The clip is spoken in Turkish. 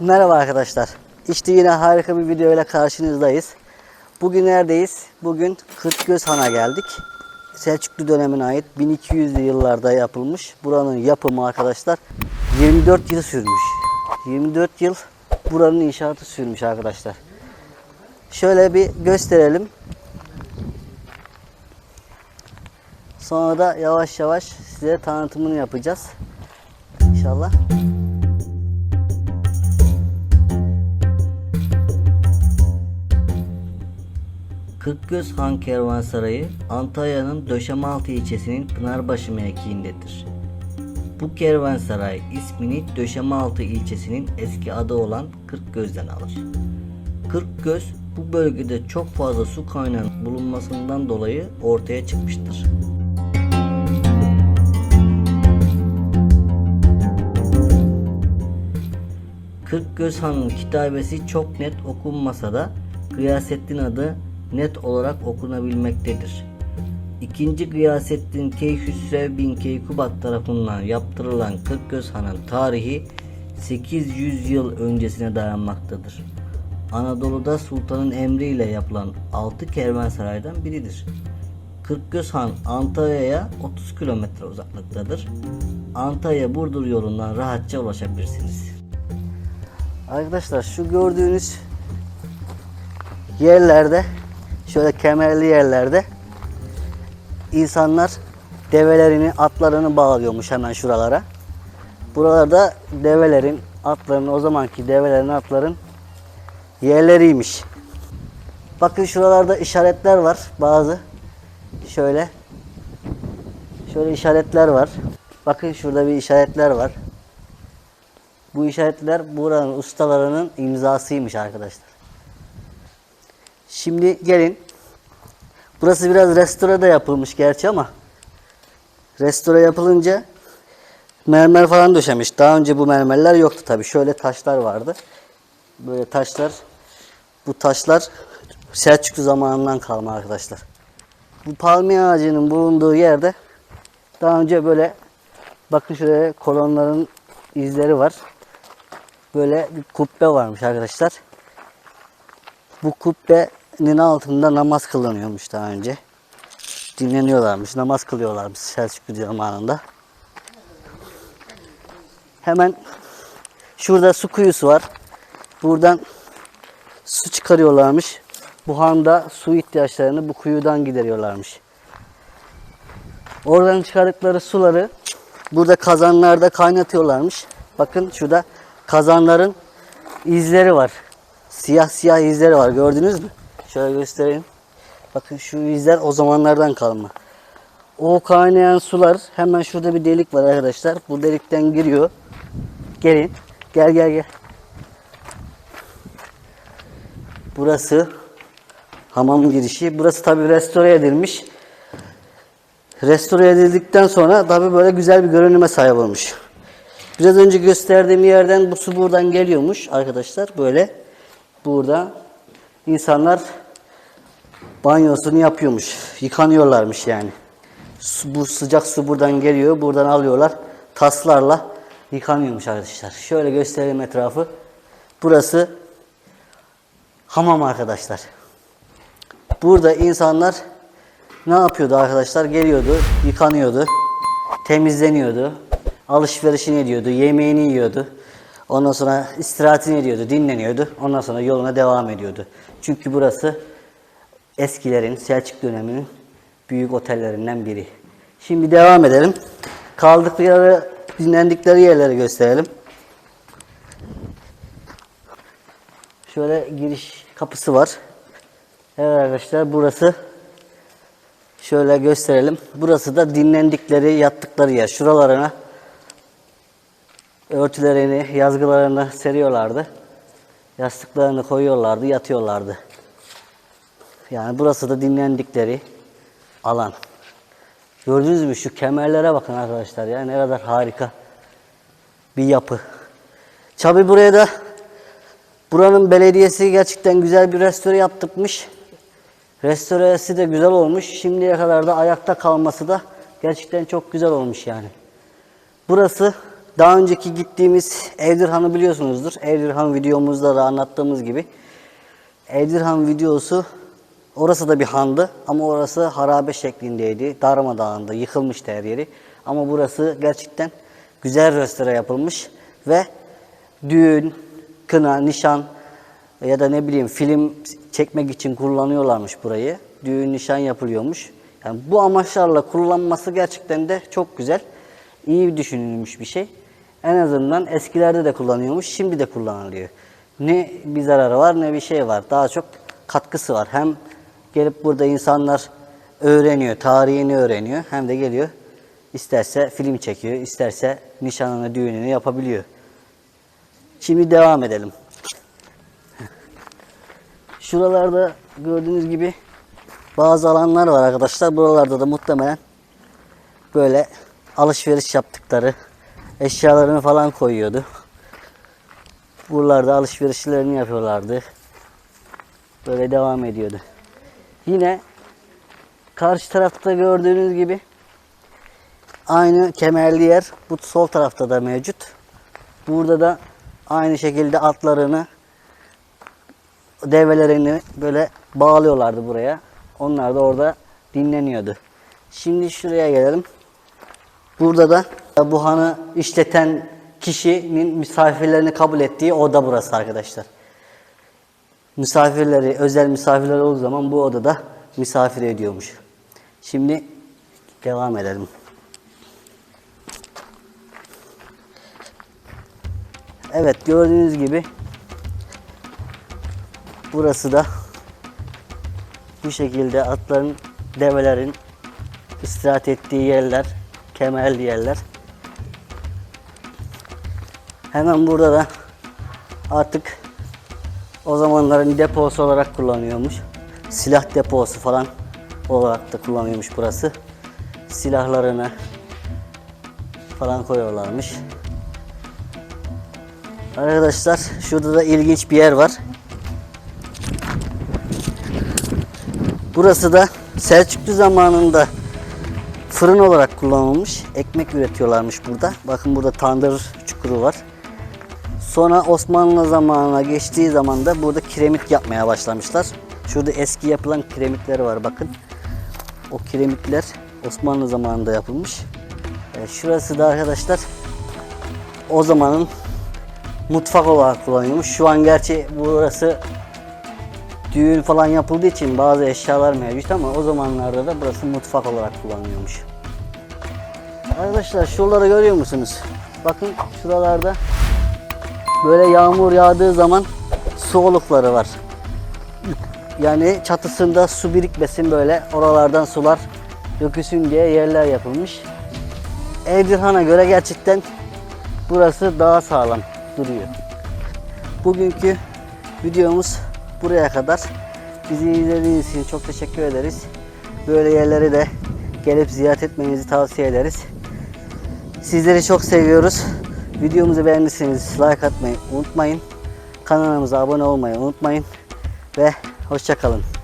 Merhaba arkadaşlar. İşte yine harika bir video ile karşınızdayız. Bugün neredeyiz? Bugün Kırkgöz Han'a geldik. Selçuklu dönemine ait 1200'lü yıllarda yapılmış. Buranın yapımı arkadaşlar 24 yıl sürmüş. 24 yıl buranın inşaatı sürmüş arkadaşlar. Şöyle bir gösterelim. Sonra da yavaş yavaş size tanıtımını yapacağız. İnşallah. Kırkgöz Han Kervansarayı Antalya'nın Döşemaltı ilçesinin Pınarbaşı mevkiindedir. Bu kervansaray ismini Döşemaltı ilçesinin eski adı olan Kırkgöz'den alır. Kırkgöz bu bölgede çok fazla su kaynağının bulunmasından dolayı ortaya çıkmıştır. Kırkgöz Han'ın kitabesi çok net okunmasa da Gıyasettin adı net olarak okunabilmektedir. İkinci Gıyasettin Keyhüsrev bin Keykubat tarafından yaptırılan Kırkgöz Han'ın tarihi 800 yıl öncesine dayanmaktadır. Anadolu'da sultanın emriyle yapılan 6 kervansaraydan biridir. Kırkgöz Han Antalya'ya 30 kilometre uzaklıktadır. Antalya Burdur yolundan rahatça ulaşabilirsiniz. Arkadaşlar şu gördüğünüz yerlerde şöyle kemerli yerlerde insanlar develerini atlarını bağlıyormuş hemen şuralara. Buralarda develerin atların o zamanki develerin atların yerleriymiş. Bakın şuralarda işaretler var bazı. Şöyle. Şöyle işaretler var. Bakın şurada bir işaretler var. Bu işaretler buranın ustalarının imzasıymış arkadaşlar. Şimdi gelin. Burası biraz restore da yapılmış gerçi ama restore yapılınca mermer falan döşemiş. Daha önce bu mermerler yoktu tabi. Şöyle taşlar vardı. Böyle taşlar. Bu taşlar Selçuklu zamanından kalma arkadaşlar. Bu palmiye ağacının bulunduğu yerde daha önce böyle bakın şuraya kolonların izleri var. Böyle bir kubbe varmış arkadaşlar. Bu kubbenin altında namaz kılınıyormuş daha önce. Dinleniyorlarmış, namaz kılıyorlarmış Selçuklu zamanında. Hemen şurada su kuyusu var. Buradan su çıkarıyorlarmış. Bu handa su ihtiyaçlarını bu kuyudan gideriyorlarmış. Oradan çıkardıkları suları burada kazanlarda kaynatıyorlarmış. Bakın şurada kazanların izleri var. Siyah siyah izleri var. Gördünüz mü? Şöyle göstereyim. Bakın şu izler o zamanlardan kalma. O kaynayan sular hemen şurada bir delik var arkadaşlar. Bu delikten giriyor. Gelin. Gel gel gel. Burası hamam girişi. Burası tabi restore edilmiş. Restore edildikten sonra tabi böyle güzel bir görünüme sahip olmuş. Biraz önce gösterdiğim yerden bu su buradan geliyormuş arkadaşlar. Böyle burada insanlar banyosunu yapıyormuş. Yıkanıyorlarmış yani. Su, bu sıcak su buradan geliyor. Buradan alıyorlar. Taslarla yıkanıyormuş arkadaşlar. Şöyle göstereyim etrafı. Burası hamam arkadaşlar. Burada insanlar ne yapıyordu arkadaşlar? Geliyordu, yıkanıyordu, temizleniyordu, alışverişini ediyordu, yemeğini yiyordu. Ondan sonra istirahatini ediyordu, dinleniyordu. Ondan sonra yoluna devam ediyordu. Çünkü burası eskilerin, Selçuk döneminin büyük otellerinden biri. Şimdi devam edelim. Kaldıkları, dinlendikleri yerleri gösterelim. Şöyle giriş kapısı var. Evet arkadaşlar burası şöyle gösterelim. Burası da dinlendikleri, yattıkları yer. Şuralarına örtülerini, yazgılarını seriyorlardı. Yastıklarını koyuyorlardı, yatıyorlardı. Yani burası da dinlendikleri alan. Gördünüz mü şu kemerlere bakın arkadaşlar ya ne kadar harika bir yapı. Tabi buraya da buranın belediyesi gerçekten güzel bir restore yaptırmış. Restoresi de güzel olmuş. Şimdiye kadar da ayakta kalması da gerçekten çok güzel olmuş yani. Burası Daha önceki gittiğimiz Evdirhan'ı biliyorsunuzdur. Evdirhan videomuzda da anlattığımız gibi. Evdirhan videosu orası da bir handı ama orası harabe şeklindeydi. Darmadağındı, yıkılmıştı her yeri. Ama burası gerçekten güzel restore yapılmış ve düğün, kına, nişan ya da ne bileyim film çekmek için kullanıyorlarmış burayı. Düğün, nişan yapılıyormuş. Yani bu amaçlarla kullanması gerçekten de çok güzel. İyi düşünülmüş bir şey. En azından eskilerde de kullanıyormuş, şimdi de kullanılıyor. Ne bir zararı var ne bir şey var. Daha çok katkısı var. Hem gelip burada insanlar öğreniyor, tarihini öğreniyor. Hem de geliyor isterse film çekiyor, isterse nişanını, düğününü yapabiliyor. Şimdi devam edelim. Şuralarda gördüğünüz gibi bazı alanlar var arkadaşlar. Buralarda da muhtemelen böyle alışveriş yaptıkları eşyalarını falan koyuyordu. Buralarda alışverişlerini yapıyorlardı. Böyle devam ediyordu. Yine karşı tarafta gördüğünüz gibi aynı kemerli yer bu sol tarafta da mevcut. Burada da aynı şekilde atlarını develerini böyle bağlıyorlardı buraya. Onlar da orada dinleniyordu. Şimdi şuraya gelelim. Burada da bu hanı işleten kişinin misafirlerini kabul ettiği oda burası arkadaşlar. Misafirleri, özel misafirler olduğu zaman bu odada misafir ediyormuş. Şimdi devam edelim. Evet gördüğünüz gibi burası da bu şekilde atların, develerin istirahat ettiği yerler, kemerli yerler. Hemen burada da artık o zamanların deposu olarak kullanıyormuş. Silah deposu falan olarak da kullanıyormuş burası. Silahlarını falan koyuyorlarmış. Arkadaşlar şurada da ilginç bir yer var. Burası da Selçuklu zamanında fırın olarak kullanılmış. Ekmek üretiyorlarmış burada. Bakın burada tandır çukuru var. Sonra Osmanlı zamanına geçtiği zaman da burada kiremit yapmaya başlamışlar. Şurada eski yapılan kiremitler var bakın. O kiremitler Osmanlı zamanında yapılmış. E, şurası da arkadaşlar o zamanın mutfak olarak kullanıyormuş. Şu an gerçi burası düğün falan yapıldığı için bazı eşyalar mevcut ama o zamanlarda da burası mutfak olarak kullanılıyormuş. Arkadaşlar şuraları görüyor musunuz? Bakın şuralarda böyle yağmur yağdığı zaman su olukları var. Yani çatısında su birikmesin böyle oralardan sular dökülsün diye yerler yapılmış. Evdirhan'a göre gerçekten burası daha sağlam duruyor. Bugünkü videomuz buraya kadar. Bizi izlediğiniz için çok teşekkür ederiz. Böyle yerleri de gelip ziyaret etmenizi tavsiye ederiz. Sizleri çok seviyoruz. Videomuzu beğendiyseniz like atmayı unutmayın. Kanalımıza abone olmayı unutmayın. Ve hoşçakalın.